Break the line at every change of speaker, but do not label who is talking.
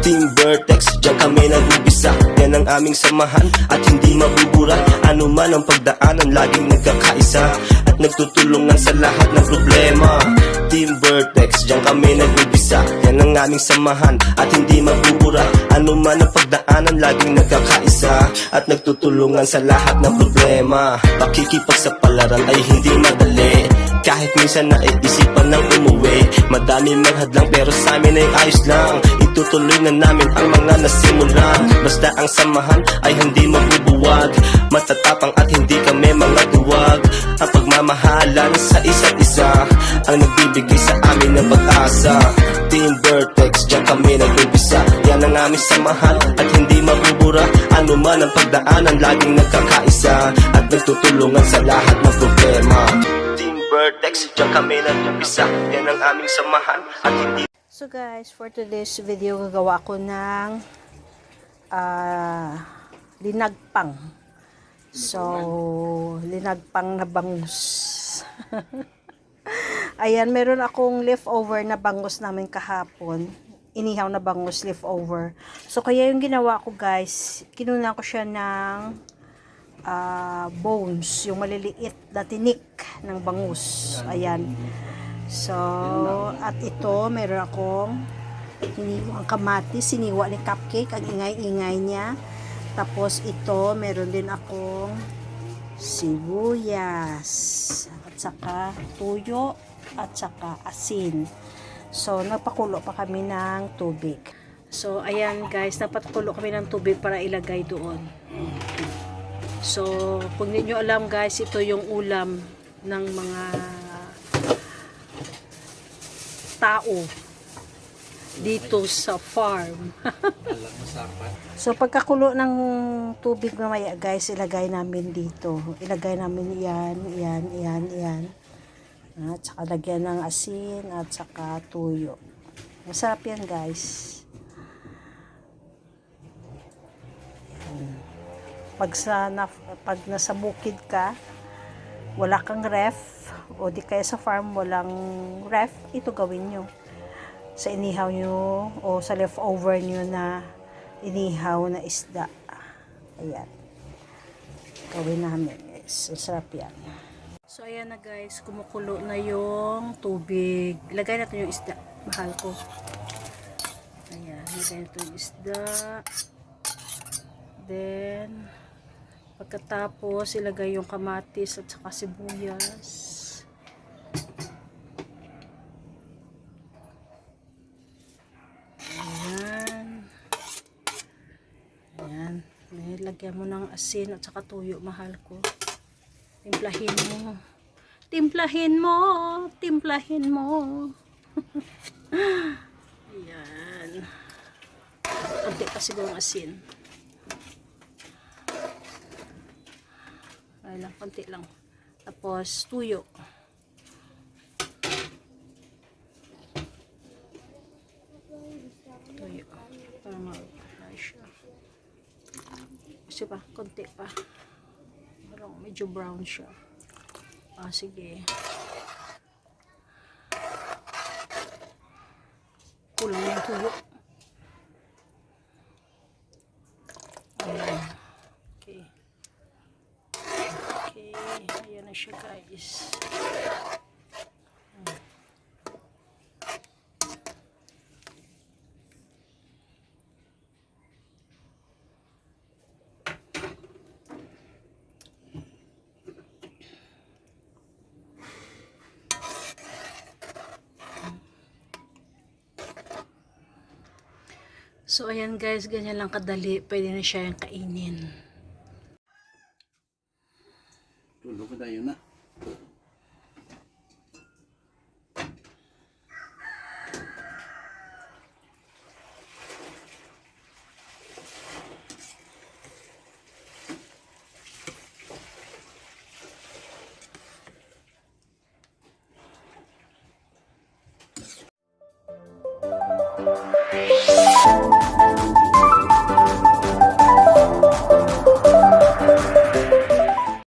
Team Vertex, diyan kami nag-umpisa Yan ang aming samahan at hindi mabubura. Ano man ang pagdaanan, laging nagkakaisa At nagtutulungan sa lahat ng problema. Team Vertex, diyan kami nag-umpisa Yan ang aming samahan at hindi mabubura. Ano man ang pagdaanan, laging nagkakaisa At nagtutulungan sa lahat ng problema. Pakikipagsapalaran ay hindi madali kahit minsan naiisipan ng umuwi Madami maghadlang pero sa amin ay ayos lang. Itutuloy na namin ang mga nasimulan Basta ang samahan ay hindi mabubuwag Matatapang at hindi kami mga duwag. Ang pagmamahalan sa isa't isa Ang nagbibigay sa amin ng pag-asa. Team Vertex, diyan kami nag-umpisa. Yan ang aming samahan at hindi mabubura. Ano man ang pagdaanan, laging nagkakaisa At nagtutulungan sa lahat ng problema Vertex, diyan kami nag-umpisa Yan ang aming samahan at hindi
So guys, for today's video, gagawa ko ng ah, linagpang. So, linagpang na bangus. Ayan, meron akong leftover na bangus namin kahapon. Inihaw na bangus leftover. So, kaya yung ginawa ko guys, kinuna ko siya ng ah, bones, yung maliliit na tinik ng bangus. Ayan. So, at ito, meron akong hiniwang kamatis, siniwa ni Cupcake, ang ingay-ingay niya. Tapos ito, meron din akong sibuyas, at saka tuyo, at saka asin. So, nagpakulo pa kami ng tubig. So, ayan guys, napakulo kami ng tubig para ilagay doon. So, kung hindi nyo alam guys, ito yung ulam ng mga tao dito sa farm. so pagkakulo ng tubig mamaya guys, ilagay namin dito. Ilagay namin yan, yan, yan, yan. At saka lagyan ng asin at saka tuyo. Masarap yan guys. Pag, sa, pag nasa bukid ka, wala kang ref, o di kaya sa farm walang ref, ito gawin nyo. Sa inihaw nyo, o sa leftover nyo na inihaw na isda. Ayan. Gawin namin. Yes, sarap yan. So, ayan na guys, kumukulo na yung tubig. Ilagay natin yung isda. Mahal ko. Ayan, ilagay natin yung isda. Then, pagkatapos, ilagay yung kamatis at saka sibuyas. Ayan. Ayan. Lagyan mo ng asin at saka tuyo, mahal ko. Timplahin mo. Timplahin mo. Timplahin mo. Ayan. Kunti pa siguro ang asin. Ay lang, konti lang. Tapos, tuyo. Tuyo. Para ma-fry siya. Kasi pa, konti pa. Parang medyo brown siya. Ah, sige. Kulang yung tuyo. Ayan. Okay. Okay, ayan na siya guys. So, ayan guys, ganyan lang kadali. Pwede na siya yung kainin.
dayon na. Thank you.